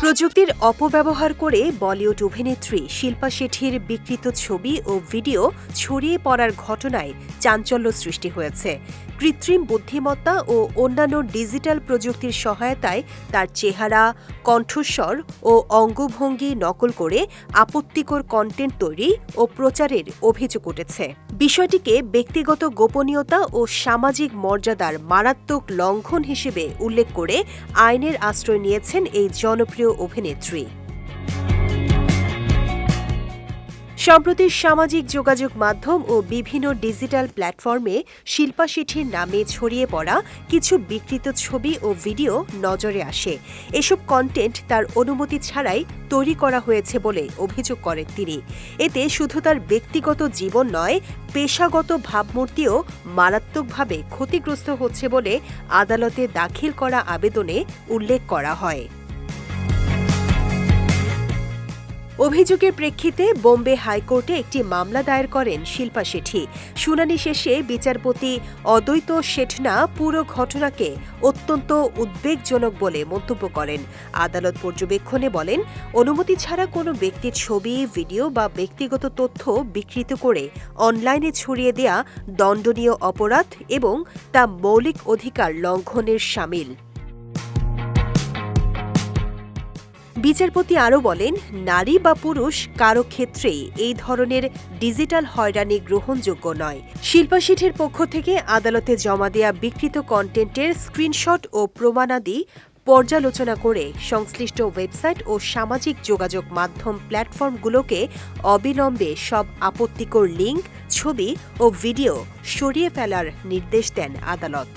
প্রযুক্তির অপব্যবহার করে বলিউড অভিনেত্রী শিল্পা শেঠির বিকৃত ছবি ও ভিডিও ছড়িয়ে পড়ার ঘটনায় চাঞ্চল্য সৃষ্টি হয়েছে। কৃত্রিম বুদ্ধিমত্তা ও অন্যান্য ডিজিটাল প্রযুক্তির সহায়তায় তার চেহারা, কণ্ঠস্বর ও অঙ্গভঙ্গি নকল করে আপত্তিকর কন্টেন্ট তৈরি ও প্রচারের অভিযোগ উঠেছে। বিষয়টিকে ব্যক্তিগত গোপনীয়তা ও সামাজিক মর্যাদার মারাত্মক লঙ্ঘন হিসেবে উল্লেখ করে আইনের আশ্রয় নিয়েছেন এই জনপ্রিয় অভিনেত্রী। সম্প্রতি সামাজিক যোগাযোগ মাধ্যম ও বিভিন্ন ডিজিটাল প্ল্যাটফর্মে শিল্পা শেঠির নামে ছড়িয়ে পড়া কিছু বিকৃত ছবি ও ভিডিও নজরে আসে। এসব কন্টেন্ট তার অনুমতি ছাড়াই তৈরি করা হয়েছে বলে অভিযোগ করেন তিনি। এতে শুধু তার ব্যক্তিগত জীবন নয়, পেশাগত ভাবমূর্তিও মারাত্মকভাবে ক্ষতিগ্রস্ত হচ্ছে বলে আদালতে দাখিল করা আবেদনে উল্লেখ করা হয়। অভিযোগের প্রেক্ষিতে বোম্বে হাইকোর্টে একটি মামলা দায়ের করেন শিল্পা শেঠি। শুনানি শেষে বিচারপতি অদ্বৈত শেঠনা পুরো ঘটনাকে অত্যন্ত উদ্বেগজনক বলে মন্তব্য করেন। আদালত পর্যবেক্ষণে বলেন, অনুমতি ছাড়া কোনো ব্যক্তির ছবি, ভিডিও বা ব্যক্তিগত তথ্য বিকৃত করে অনলাইনে ছড়িয়ে দেয়া দণ্ডনীয় অপরাধ এবং তা মৌলিক অধিকার লঙ্ঘনের সামিল। বিচারপতি আরও বলেন, নারী বা পুরুষ কারও ক্ষেত্রেই এই ধরনের ডিজিটাল হয়রানি গ্রহণযোগ্য নয়। শিল্পা শেঠের পক্ষ থেকে আদালতে জমা দেয়া বিকৃত কন্টেন্টের স্ক্রিনশট ও প্রমাণাদি পর্যালোচনা করে সংশ্লিষ্ট ওয়েবসাইট ও সামাজিক যোগাযোগ মাধ্যম প্ল্যাটফর্মগুলোকে অবিলম্বে সব আপত্তিকর লিঙ্ক, ছবি ও ভিডিও সরিয়ে ফেলার নির্দেশ দেন আদালত।